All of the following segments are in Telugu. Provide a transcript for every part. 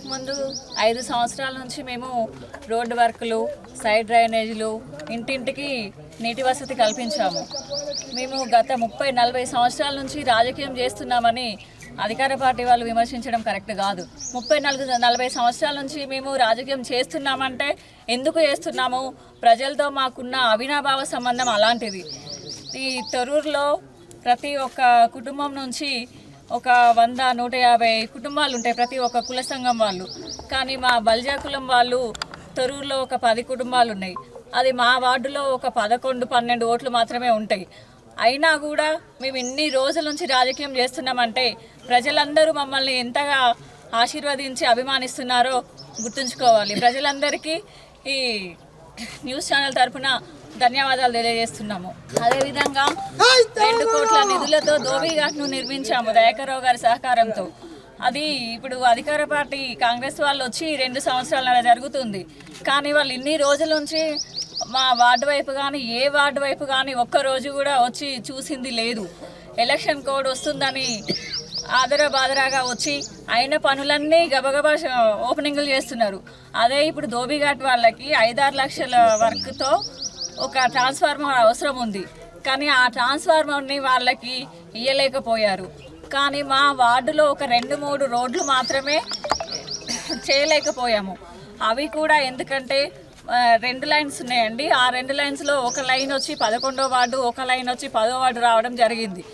ఇంతకుముందు ఐదు సంవత్సరాల నుంచి మేము రోడ్డు వర్కులు సైడ్ డ్రైనేజీలు ఇంటింటికి నీటి వసతి కల్పించాము. మేము గత ముప్పై నలభై సంవత్సరాల నుంచి రాజకీయం చేస్తున్నామని అధికార పార్టీ వాళ్ళు విమర్శించడం కరెక్ట్ కాదు. ముప్పై నాలుగు నలభై సంవత్సరాల నుంచి మేము రాజకీయం చేస్తున్నామంటే ఎందుకు చేస్తున్నాము? ప్రజలతో మాకున్న అవినాభావ సంబంధం అలాంటిది. ఈ తొరూరులో ప్రతి ఒక్క కుటుంబం నుంచి ఒక వంద నూట యాభై కుటుంబాలు ఉంటాయి ప్రతి ఒక్క కుల సంఘం వాళ్ళు. కానీ మా బల్జా కులం వాళ్ళు తొరూరులో ఒక పది కుటుంబాలు ఉన్నాయి. అది మా వార్డులో ఒక పదకొండు పన్నెండు ఓట్లు మాత్రమే ఉంటాయి. అయినా కూడా మేము ఇన్ని రోజుల నుంచి రాజకీయం చేస్తున్నామంటే ప్రజలందరూ మమ్మల్ని ఎంతగా ఆశీర్వదించి అభిమానిస్తున్నారో గుర్తుంచుకోవాలి. ప్రజలందరికీ ఈ న్యూస్ ఛానల్ తరపున ధన్యవాదాలు తెలియజేస్తున్నాము. అదేవిధంగా రెండు కోట్ల నిధులతో ధోబీఘాట్ను నిర్మించాము దయాకర్రావు గారి సహకారంతో. అది ఇప్పుడు అధికార పార్టీ కాంగ్రెస్ వాళ్ళు వచ్చి రెండు సంవత్సరాల జరుగుతుంది. కానీ వాళ్ళు ఇన్ని రోజుల నుంచి మా వార్డు వైపు కానీ ఏ వార్డు వైపు కానీ ఒక్క రోజు కూడా వచ్చి చూసింది లేదు. ఎలక్షన్ కోడ్ వస్తుందని ఆదర బాదరాగా వచ్చి అయిన పనులన్నీ గబగబా ఓపెనింగ్లు చేస్తున్నారు. అదే ఇప్పుడు ధోబిఘాట్ వాళ్ళకి ఐదారు లక్షల వర్క్తో ఒక ట్రాన్స్ఫార్మర్ అవసరం ఉంది. కానీ ఆ ట్రాన్స్ఫార్మర్ని వాళ్ళకి ఇయ్యలేకపోయారు. కానీ మా వార్డులో ఒక రెండు మూడు రోడ్లు మాత్రమే చేయలేకపోయాము. అవి కూడా ఎందుకంటే రెండు లైన్స్ ఉన్నాయండి. ఆ రెండు లైన్స్లో ఒక లైన్ వచ్చి పదకొండో వార్డు ఒక లైన్ వచ్చి పదో వార్డు రావడం జరిగింది.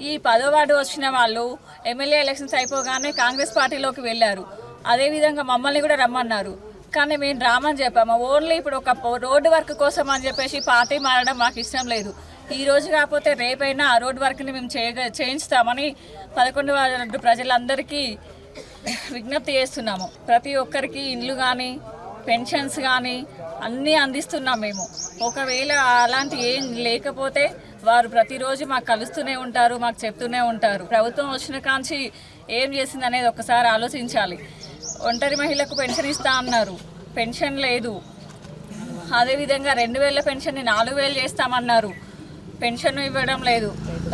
ఈ పదో వార్డు వచ్చిన వాళ్ళు ఎమ్మెల్యే ఎలక్షన్స్ అయిపోగానే కాంగ్రెస్ పార్టీలోకి వెళ్ళారు. అదేవిధంగా మమ్మల్ని కూడా రమ్మన్నారు. కానీ మేము రామని చెప్పాము. ఓన్లీ ఇప్పుడు ఒక రోడ్డు వర్క్ కోసం అని చెప్పేసి పార్టీ మారడం మాకు ఇష్టం లేదు. ఈ రోజు కాకపోతే రేపైనా ఆ రోడ్డు వర్క్ని మేము చేయ చేయించుతామని పదకొండు ప్రజలందరికీ విజ్ఞప్తి చేస్తున్నాము. ప్రతి ఒక్కరికి ఇండ్లు కానీ పెన్షన్స్ కానీ అన్నీ అందిస్తున్నాం మేము. ఒకవేళ అలాంటి ఏం లేకపోతే వారు ప్రతిరోజు మాకు కలుస్తూనే ఉంటారు మాకు చెప్తూనే ఉంటారు. ప్రభుత్వం వచ్చిన కాంచి ఏం చేసింది అనేది ఒకసారి ఆలోచించాలి. ఒంటరి మహిళకు పెన్షన్ ఇస్తా అన్నారు. పెన్షన్ లేదు. అదేవిధంగా రెండు వేల పెన్షన్ని నాలుగు వేలు చేస్తామన్నారు. పెన్షన్ ఇవ్వడం లేదు.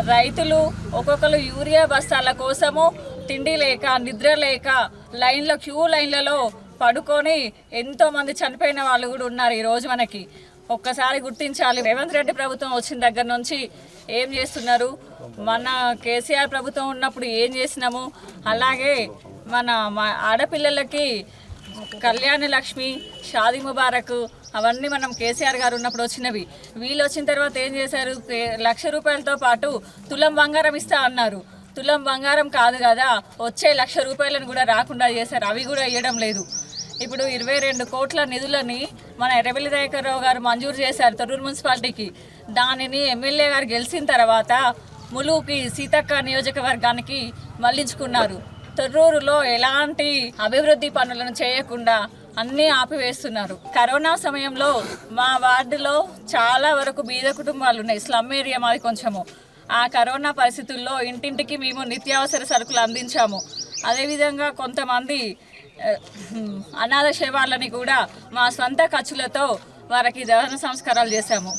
రైతులు ఒక్కొక్కరు యూరియా బస్తాల కోసము తిండి లేక నిద్ర లేక లైన్లో క్యూ లైన్లలో పడుకొని ఎంతో మంది చనిపోయిన వాళ్ళు కూడా ఉన్నారు ఈరోజు మనకి. ఒక్కసారి గుర్తించాలి. రేవంత్ రెడ్డి ప్రభుత్వం వచ్చిన దగ్గర నుంచి ఏం చేస్తున్నారు? మన కేసీఆర్ ప్రభుత్వం ఉన్నప్పుడు ఏం చేసినాము? అలాగే మన మా ఆడపిల్లలకి కళ్యాణ లక్ష్మి షాది ముబారక్ అవన్నీ మనం కేసీఆర్ గారు ఉన్నప్పుడు వచ్చినవి. వీళ్ళు వచ్చిన తర్వాత ఏం చేశారు? కే- లక్ష రూపాయలతో పాటు తులం బంగారం ఇస్తా అన్నారు. తులం బంగారం కాదు కదా వచ్చే లక్ష రూపాయలను కూడా రాకుండా చేశారు. అవి కూడా ఇవ్వడం లేదు. ఇప్పుడు ఇరవై రెండు కోట్ల నిధులని మన ఎర్రబెల్లి దయాకర్రావు గారు మంజూరు చేశారు తొర్రూరు మున్సిపాలిటీకి. దానిని ఎమ్మెల్యే గారు గెలిచిన తర్వాత ములుగుకి సీతక్క నియోజకవర్గానికి మళ్ళించుకున్నారు. తొర్రూరులో ఎలాంటి అభివృద్ధి పనులను చేయకుండా అన్నీ ఆపివేస్తున్నారు. కరోనా సమయంలో మా వార్డులో చాలా వరకు బీద కుటుంబాలు ఉన్నాయి. స్లమ్ ఏరియా మాది కొంచెము. ఆ కరోనా పరిస్థితుల్లో ఇంటింటికి మేము నిత్యావసర సరుకులు అందించాము. అదేవిధంగా కొంతమంది అనాథ శవాలని కూడా మా సొంత ఖర్చులతో వారికి దహన సంస్కారాలు చేశాము.